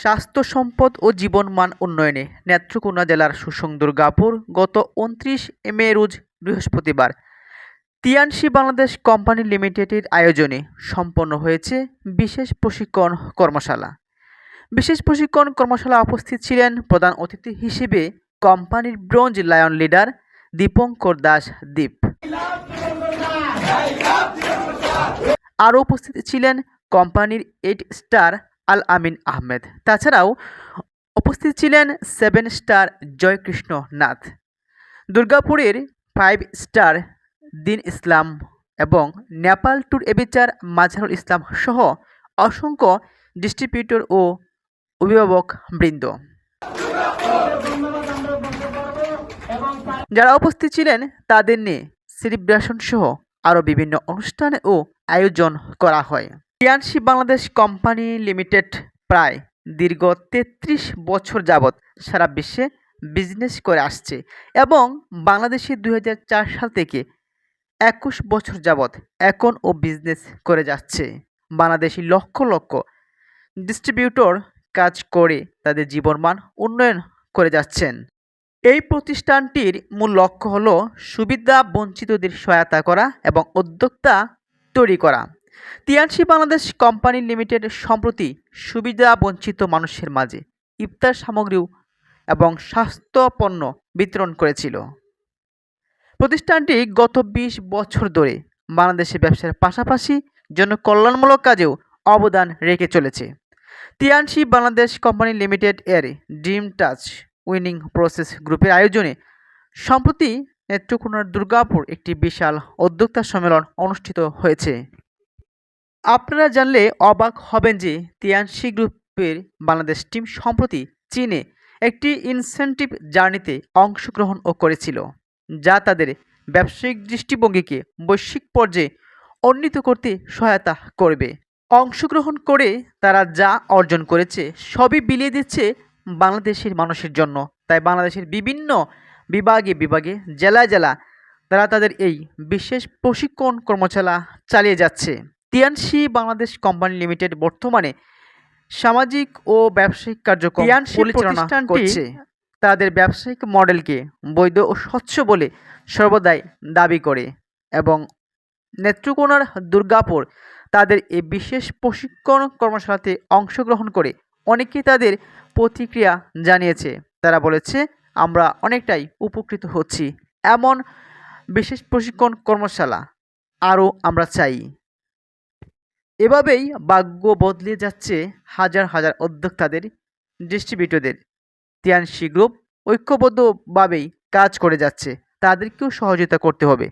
স্বাস্থ্য সম্পদ ও জীবনমান উন্নয়নে নেত্রকোনা জেলার সুসং গাপুর গত উনত্রিশ মে রোজ বৃহস্পতিবার। তিয়ানসি বাংলাদেশ কোম্পানি লিমিটেডের আয়োজনে সম্পন্ন হয়েছে বিশেষ প্রশিক্ষণ কর্মশালা। বিশেষ প্রশিক্ষণ কর্মশালা উপস্থিত ছিলেন প্রধান অতিথি হিসেবে কোম্পানির bronze lion leader Dipankar Das Dip. আরও উপস্থিত ছিলেন কোম্পানির এইট স্টার আল আমিন আহমেদ। তাছাড়াও উপস্থিত ছিলেন সেভেন স্টার জয়কৃষ্ণ নাথ। দুর্গাপুরের ফাইভ স্টার দিন ইসলাম এবং নেপাল ট্যুর এবিচার মাঝারুল ইসলাম সহ অসংখ্য ডিস্ট্রিবিউটর ও অভিভাবক বৃন্দ। যারা উপস্থিত ছিলেন তাদের নিয়ে সেলিব্রেশন সহ আরও বিভিন্ন অনুষ্ঠান ও আয়োজন করা হয়। টিয়ানসি বাংলাদেশ কোম্পানি লিমিটেড প্রায় দীর্ঘ তেত্রিশ বছর যাবৎ সারা বিশ্বে বিজনেস করে আসছে এবং বাংলাদেশে দু হাজার চার সাল থেকে একুশ বছর যাবৎ এখন ও বিজনেস করে যাচ্ছে। বাংলাদেশি লক্ষ লক্ষ ডিস্ট্রিবিউটর কাজ করে তাদের জীবনমান উন্নয়ন করে যাচ্ছেন। এই প্রতিষ্ঠানটির মূল লক্ষ্য হল সুবিধা বঞ্চিতদের সহায়তা করা এবং উদ্যোক্তা তৈরি করা। তিয়ানসি বাংলাদেশ কোম্পানি লিমিটেড সম্প্রতি সুবিধা বঞ্চিত মানুষের মাঝে ইফতার সামগ্রী এবং স্বাস্থ্য পণ্য বিতরণ করেছিল। প্রতিষ্ঠানটি গত বিশ বছর ধরে বাংলাদেশে ব্যবসার পাশাপাশি জনকল্যাণমূলক কাজেও অবদান রেখে চলেছে। তিয়ানসি বাংলাদেশ কোম্পানি লিমিটেড এর ড্রিম টাচ উইনিং প্রসেস গ্রুপের আয়োজনে সম্প্রতি নেত্রকোনার দুর্গাপুর একটি বিশাল উদ্যোক্তা সম্মেলন অনুষ্ঠিত হয়েছে। আপনারা জানলে অবাক হবেন যে তিয়ানসি গ্রুপের বাংলাদেশ টিম সম্প্রতি চীনে একটি ইনসেন্টিভ জার্নিতে অংশগ্রহণও করেছিল, যা তাদের ব্যবসায়িক দৃষ্টিভঙ্গিকে বৈশ্বিক পর্যায়ে উন্নীত করতে সহায়তা করবে। অংশগ্রহণ করে তারা যা অর্জন করেছে সবই বিলিয়ে দিচ্ছে বাংলাদেশের মানুষের জন্য। তাই বাংলাদেশের বিভিন্ন বিভাগে বিভাগে, জেলায় জেলা তারা তাদের এই বিশেষ প্রশিক্ষণ কর্মশালা চালিয়ে যাচ্ছে। তিয়ানসি বাংলাদেশ কোম্পানি লিমিটেড বর্তমানে সামাজিক ও ব্যবসায়িক কার্যক্রম পরিচালনা করছে। তাদের ব্যবসায়িক মডেলকে বৈধ ও স্বচ্ছ বলে সর্বদাই দাবি করে এবং নেত্রকোনার দুর্গাপুর তাদের এই বিশেষ প্রশিক্ষণ কর্মশালাতে অংশগ্রহণ করে অনেকেই তাদের প্রতিক্রিয়া জানিয়েছে। তারা বলেছে আমরা অনেকটাই উপকৃত হচ্ছি। এমন বিশেষ প্রশিক্ষণ কর্মশালা আরও আমরা চাই। এভাবেই ভাগ্য বদলে যাচ্ছে হাজার হাজার উদ্যোক্তাদের ডিস্ট্রিবিউটরদের তিয়ানসি গ্রুপ ঐক্যবদ্ধভাবেই কাজ করে যাচ্ছে। তাদেরকেও সহযোগিতা করতে হবে।